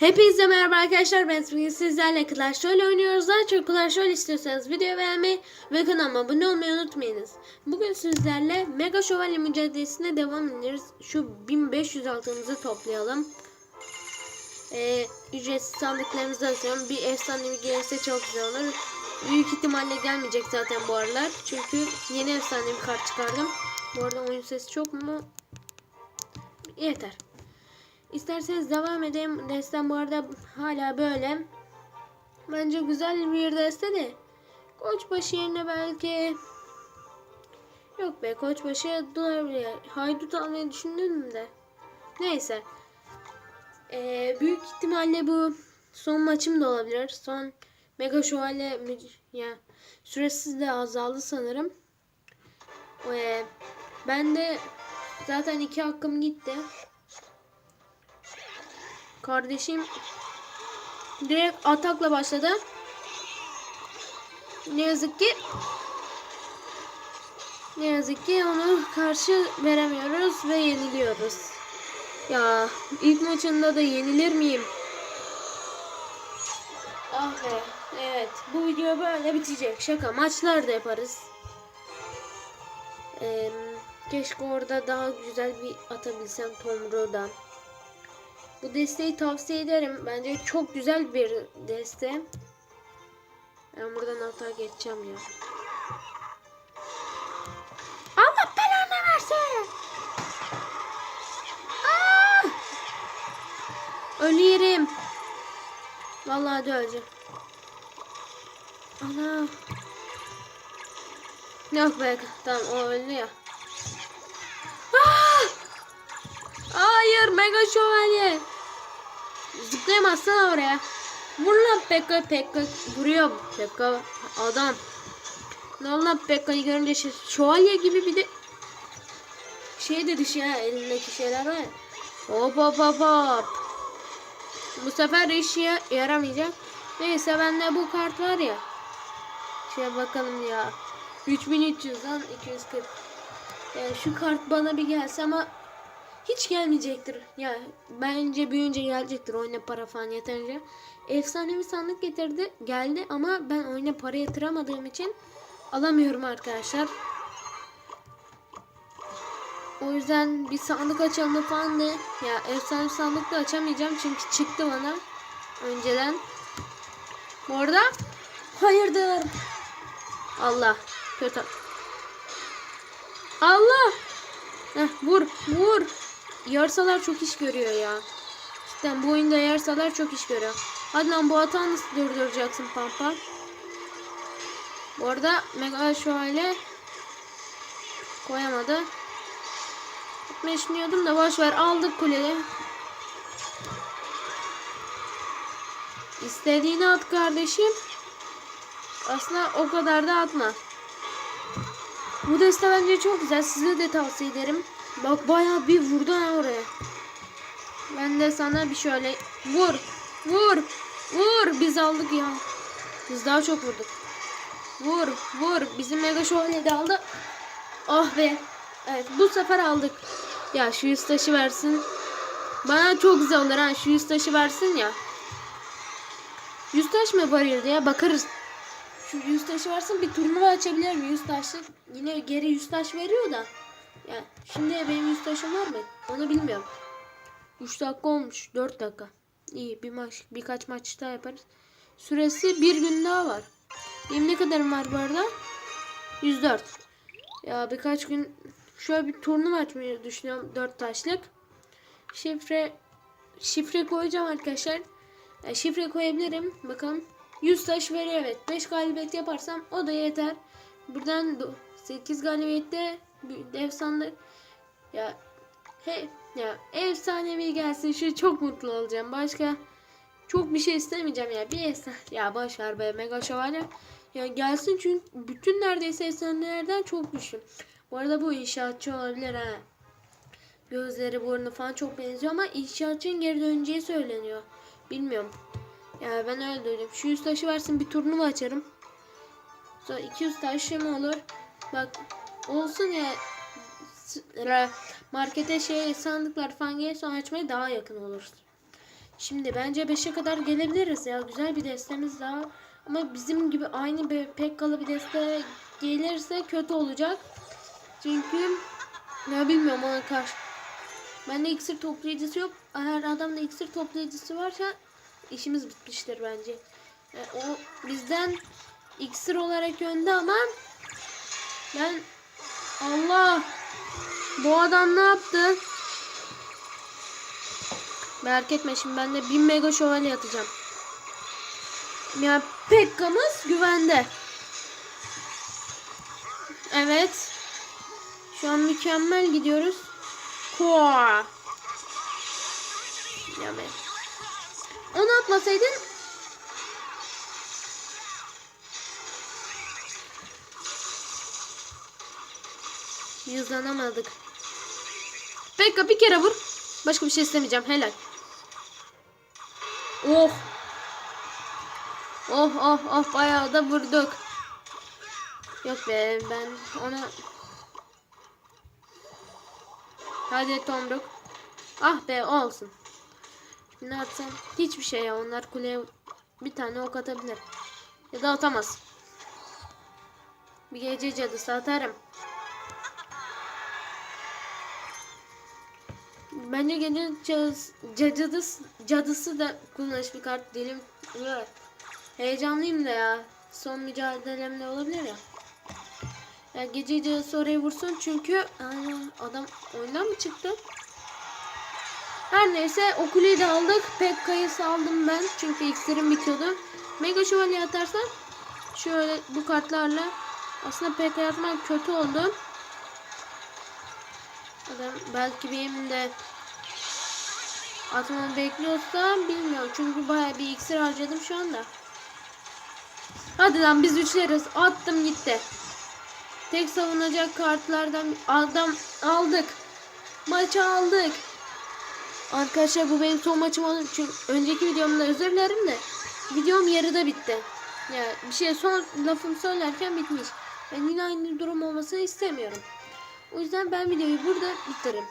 Hepinize merhaba arkadaşlar ben bugün sizlerle Clash Royale oynuyoruz. Daha çok Clash Royale istiyorsanız videoyu beğenmeyi ve kanalıma abone olmayı unutmayınız. Bugün sizlerle Mega Şövalye mücadelesine devam ediyoruz. Şu 1500 altınımızı toplayalım. Ee, ücretsiz sandıklarımızı açıyorum. Bir efsanevi gelirse çok güzel olur. Büyük ihtimalle gelmeyecek zaten bu aralar. Çünkü yeni efsanevi kart çıkardım. Bu arada oyun sesi çok mu? Yeter. İsterseniz devam edeyim. Destem bu arada hala böyle. Bence güzel bir deste de. Koçbaşı yerine belki... Yok be koçbaşı dolar haydut almayı düşündüm de. Neyse. Ee, büyük ihtimalle bu son maçım da olabilir. Son Mega Şövalye ya süresiz de azaldı sanırım. Ee, ben de zaten iki hakkım gitti. Kardeşim direkt atakla başladı. Ne yazık ki ne yazık ki onu karşı veremiyoruz ve yeniliyoruz. Ya ilk maçında da yenilir miyim? Ah be. Evet. Bu video böyle bitecek. Şaka. Maçlar da yaparız. Ee, keşke orada daha güzel bir atabilsem Tomru'dan. Bu desteği tavsiye ederim. Bence çok güzel bir deste. Ben buradan hata geçeceğim ya. Allah belanı versin. Aa! Ölüyorum. Vallahi de öleceğim. Ana. Yok be tamam o öldü ya. Aa! Hayır mega şövalye. Zıplayamazsın oraya. Vur lan Pekka Pekka vuruyor Pekka adam. Oldu lan Pekka'yı görünce şey, şövalye gibi bir de şey dedi şey elindeki şeyler var ya. Hop hop hop hop. Bu sefer işe yaramayacak. Neyse bende bu kart var ya. Şöyle bakalım ya. 3300'dan 240. Yani şu kart bana bir gelse ama hiç gelmeyecektir. Ya bence büyüyünce gelecektir oyuna para falan yeterince. Efsanevi sandık getirdi geldi ama ben oyuna para yatıramadığım için alamıyorum arkadaşlar. O yüzden bir sandık açalım falan de. Ya efsane sandık da açamayacağım çünkü çıktı bana önceden. Bu arada hayırdır. Allah kötü. Allah. Heh, vur vur. Yarsalar çok iş görüyor ya. Cidden bu oyunda yarsalar çok iş görüyor. Hadi lan bu hata nasıl durduracaksın Pampa? Bu arada Mega şöyle koyamadı. Gitmeyi düşünüyordum da boş ver aldık kuleyi. İstediğini at kardeşim. Aslında o kadar da atma. Bu deste bence çok güzel. Size de tavsiye ederim. Bak bayağı bir vurdu ha oraya. Ben de sana bir şöyle vur. Vur. Vur. Biz aldık ya. Biz daha çok vurduk. Vur. Vur. Bizim mega şövalye de aldı. Ah be. Evet bu sefer aldık. Ya şu yüz taşı versin. Bana çok güzel olur ha. Şu yüz taşı versin ya. Yüz taş mı varıyordu ya? Bakarız. Şu yüz taşı versin bir turnuva açabilir mi? Yüz taşlık. Yine geri yüz taş veriyor da. Ya şimdi benim yüz taşım var mı? Onu bilmiyorum. 3 dakika olmuş. 4 dakika. İyi bir maç birkaç maç daha yaparız. Süresi bir gün daha var. Benim ne kadarım var bu arada? 104. Ya birkaç gün şöyle bir turnuva açmayı düşünüyorum 4 taşlık. Şifre şifre koyacağım arkadaşlar. Ya şifre koyabilirim. Bakalım. 100 taş veriyor evet. 5 galibiyet yaparsam o da yeter. Buradan 8 galibiyette sandık. Ya he ya efsanevi gelsin şu çok mutlu olacağım. Başka çok bir şey istemeyeceğim ya. Bir efsane ya boş ver be mega şövalye. Ya gelsin çünkü bütün neredeyse efsanelerden çok güçlü. Bu arada bu inşaatçı olabilir ha. Gözleri burnu falan çok benziyor ama inşaatçının geri döneceği söyleniyor. Bilmiyorum. Ya ben öyle duydum. Şu 100 taşı versin bir turnuva açarım. Sonra 200 taşı mı olur? Bak olsun ya markete şey sandıklar falan gelirse açmaya daha yakın oluruz. Şimdi bence 5'e kadar gelebiliriz ya. Güzel bir destemiz daha. Ama bizim gibi aynı bir Pekkalı bir deste gelirse kötü olacak. Çünkü ne bilmiyorum ona karşı. Bende iksir toplayıcısı yok. Eğer adamda iksir toplayıcısı varsa işimiz bitmiştir bence. Yani o bizden iksir olarak önde ama ben Allah bu adam ne yaptı? Merak etme şimdi ben de 1000 mega şövalye atacağım. Ya Pekka'mız güvende. Evet. Şu an mükemmel gidiyoruz. Koa. Ya be. Onu atmasaydın Yüzlanamadık. Pekka bir kere vur. Başka bir şey istemeyeceğim. Helal. Oh. Oh oh oh bayağı da vurduk. Yok be ben ona Hadi Tomruk. Ah be olsun. Ne atsam hiçbir şey ya onlar kuleye bir tane ok atabilir. Ya da atamaz. Bir gece cadısı atarım. Bence gece cadısı, cadısı, da kullanış bir kart. Evet. Heyecanlıyım da ya. Son mücadelemde olabilir ya. Ya gece cadısı oraya vursun çünkü Aa, adam oyundan mı çıktı? Her neyse o de aldık. Pekka'yı saldım ben. Çünkü iksirim bitiyordu. Mega şövalye atarsan şöyle bu kartlarla aslında Pekka'yı atmak kötü oldu. Adam belki benim de atmamı bekliyorsa bilmiyorum. Çünkü bayağı bir iksir harcadım şu anda. Hadi lan biz üçleriz. Attım gitti. Tek savunacak kartlardan adam aldık. Maçı aldık. Arkadaşlar bu benim son maçım oldu. Çünkü önceki videomda özür dilerim de videom yarıda bitti. Yani bir şey son lafımı söylerken bitmiş. Ben yine aynı durum olmasını istemiyorum. O yüzden ben videoyu burada bitiririm.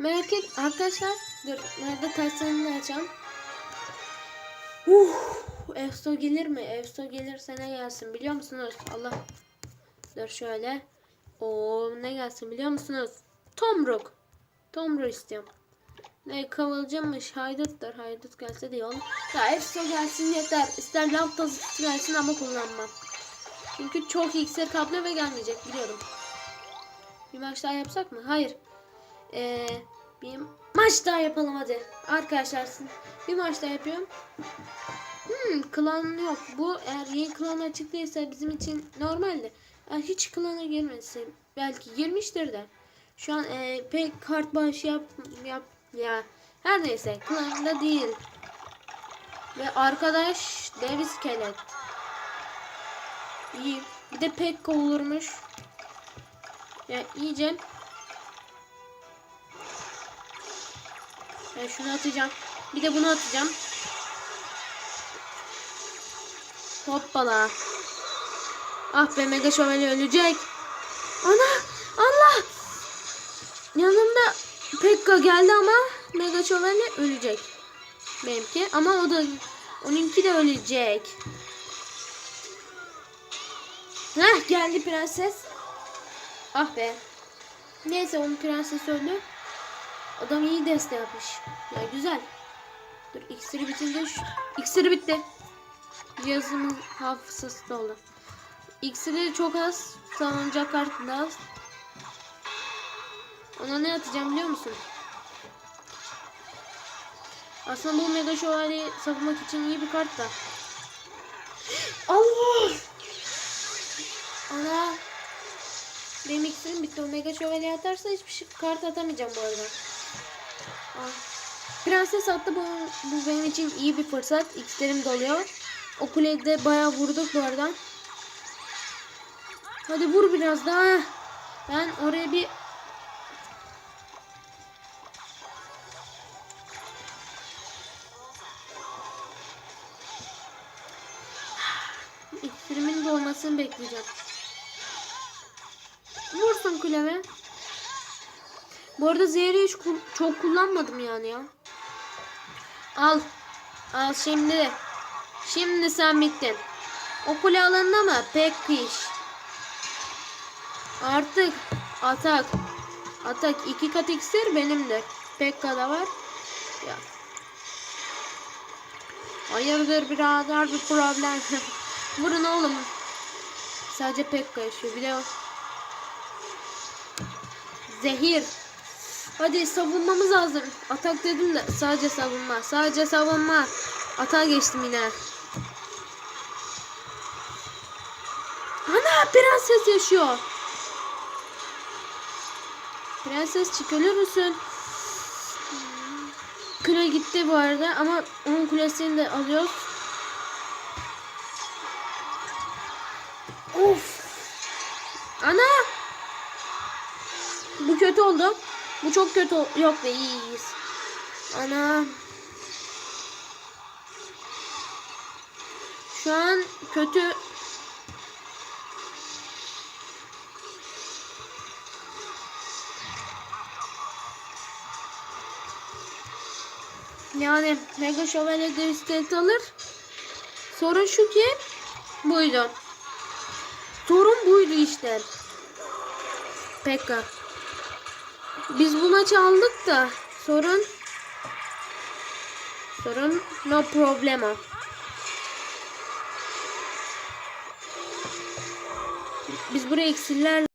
Merak et arkadaşlar. Dur nerede taşlarını açacağım. Uh, Efso gelir mi? Efso gelirse ne gelsin biliyor musunuz? Allah. Dur şöyle. O ne gelsin biliyor musunuz? Tomruk. Tomruk istiyorum. Ne kıvılcımmış hayduttur. Haydut gelse de olur. Ya Efso gelsin yeter. İster tazısı gelsin ama kullanmam. Çünkü çok iksir kaplıyor ve gelmeyecek biliyorum. Bir maç daha yapsak mı? Hayır. Ee, bir maç daha yapalım hadi. Arkadaşlar bir maç daha yapıyorum. Hmm, klan yok. Bu eğer yeni klan açık bizim için normaldi. Yani hiç klana girmesi belki girmiştir de. Şu an e, pek kart bağışı yap, yap ya. Her neyse klanda değil. Ve arkadaş dev iskelet. İyi. Bir de pek kovulurmuş. Ya iyice. Ben şunu atacağım. Bir de bunu atacağım. Hoppala. Ah be mega şövalye ölecek. Ana! Allah! Yanımda Pekka geldi ama mega şövalye ölecek. Benimki ama o da onunki de ölecek. Heh geldi prenses. Ah be. Neyse onun prenses öldü. Adam iyi deste yapmış. Ya güzel. Dur iksiri bitince şu... İksiri bitti. Yazımın hafızası dolu. İksiri çok az. Savunacak kart da az. Ona ne atacağım biliyor musun? Aslında bu mega şövalyeyi savunmak için iyi bir kart da. Allah! Ana! Benim iksirim bitti. O mega şövalye atarsa hiçbir şey, kart atamayacağım bu arada. Prenses attı bu, bu benim için iyi bir fırsat. İksirim doluyor. O kulede bayağı vurduk bu arada. Hadi vur biraz daha. Ben oraya bir İksirimin dolmasını bekleyeceğim. Vursun kuleme. Bu arada zehri hiç çok kullanmadım yani ya. Al. Al şimdi. Şimdi sen bittin. O kule alanında mı? Pek iş. Artık atak. Atak iki kat iksir benimdir. Pekka'da var. Ya. Hayırdır birader bir problem. Vurun oğlum. Sadece Pekka yaşıyor. Bir de. Zehir. Hadi savunmamız lazım. Atak dedim de sadece savunma. Sadece savunma. Atağa geçtim yine. Ana prenses yaşıyor. Prenses çıkılır mısın? Kule gitti bu arada ama onun kulesini de alıyoruz. Of. Ana. Bu kötü oldu. Bu çok kötü. Yok be iyiyiz. Ana. Şu an kötü. Yani Mega Şövalye de iskelet alır. Sorun şu ki buydu. Sorun buydu işte. Pekka. Biz bu maçı aldık da sorun sorun no problema. Biz buraya iksirlerle